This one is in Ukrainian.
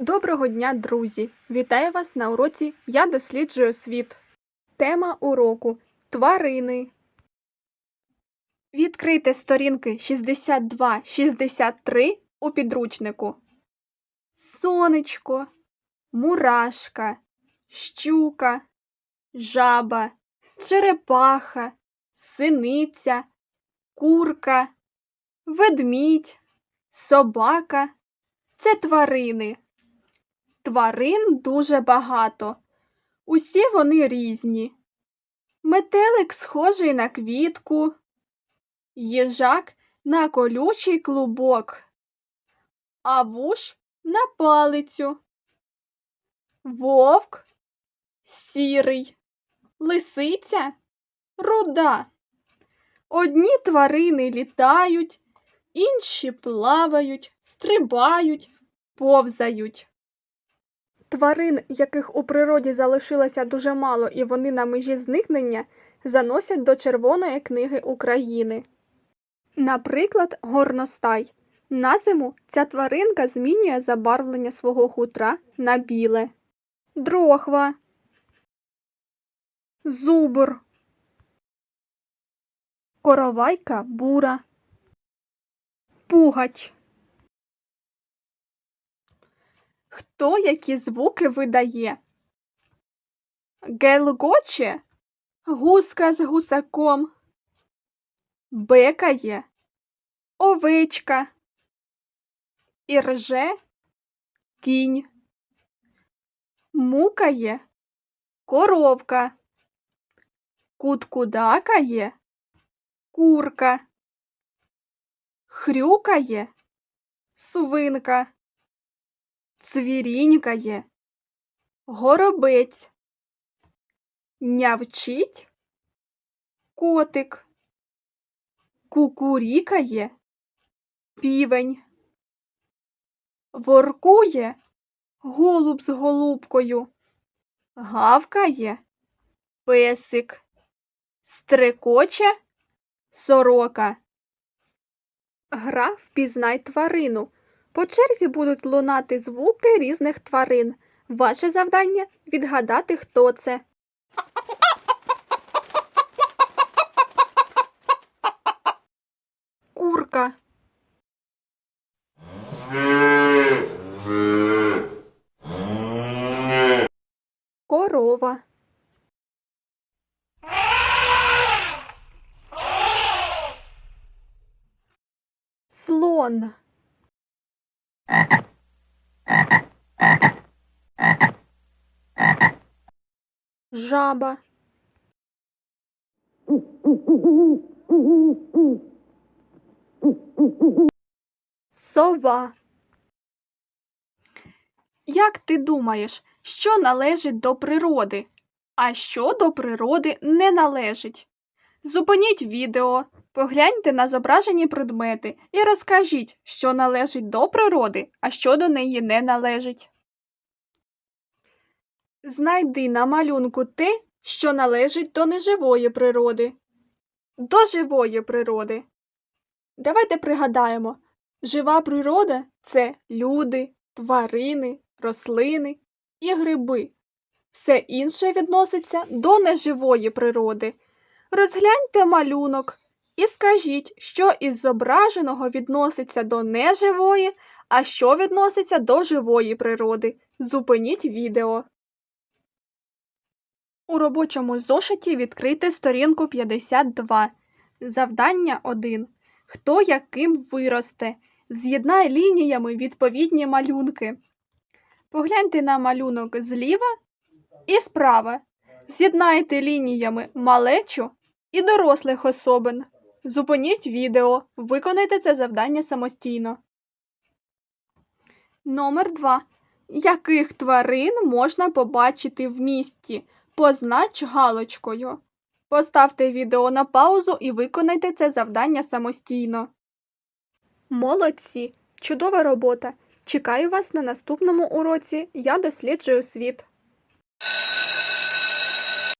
Доброго дня, друзі! Вітаю вас на уроці Я досліджую світ. Тема уроку Тварини. Відкрийте сторінки 62-63 у підручнику. Сонечко, мурашка, щука, жаба, черепаха, синиця, курка, ведмідь, собака. Це тварини. Тварин дуже багато. Усі вони різні. Метелик схожий на квітку, їжак на колючий клубок, а вуш на палицю. Вовк сірий, лисиця руда. Одні тварини літають, інші плавають, стрибають, повзають. Тварин, яких у природі залишилося дуже мало і вони на межі зникнення, заносять до Червоної книги України. Наприклад, горностай. На зиму ця тваринка змінює забарвлення свого хутра на біле. Дрохва. Зубр. Коровайка бура. Пугач. Хто які звуки видає? Гелгоче? Гуска з гусаком, бекає? Овечка, і рже? Кінь, мукає? Коровка, куткудакає? Курка, хрюкає? Свинка цвірінькає, горобець, нявчить, котик, кукурікає, півень, воркує. Голуб з голубкою, гавкає. Песик, стрекоче. Сорока. Гра впізнай тварину. По черзі будуть лунати звуки різних тварин. Ваше завдання відгадати, хто це. Курка. Корова. Слон. Жаба. Сова. Як ти думаєш, що належить до природи, а що до природи не належить? Зупиніть відео, погляньте на зображені предмети і розкажіть, що належить до природи, а що до неї не належить. Знайди на малюнку те, що належить до неживої природи, до живої природи. Давайте пригадаємо, жива природа це люди, тварини, рослини і гриби. Все інше відноситься до неживої природи. Розгляньте малюнок і скажіть, що із зображеного відноситься до неживої, а що відноситься до живої природи. Зупиніть відео. У робочому зошиті відкрийте сторінку 52. Завдання 1. Хто яким виросте. З'єднай лініями відповідні малюнки. Погляньте на малюнок зліва і справа. З'єднайте лініями малечу і дорослих особин. Зупиніть відео. Виконайте це завдання самостійно. Номер 2. Яких тварин можна побачити в місті? Познач галочкою. Поставте відео на паузу і виконайте це завдання самостійно. Молодці! Чудова робота! Чекаю вас на наступному уроці. Я досліджую світ.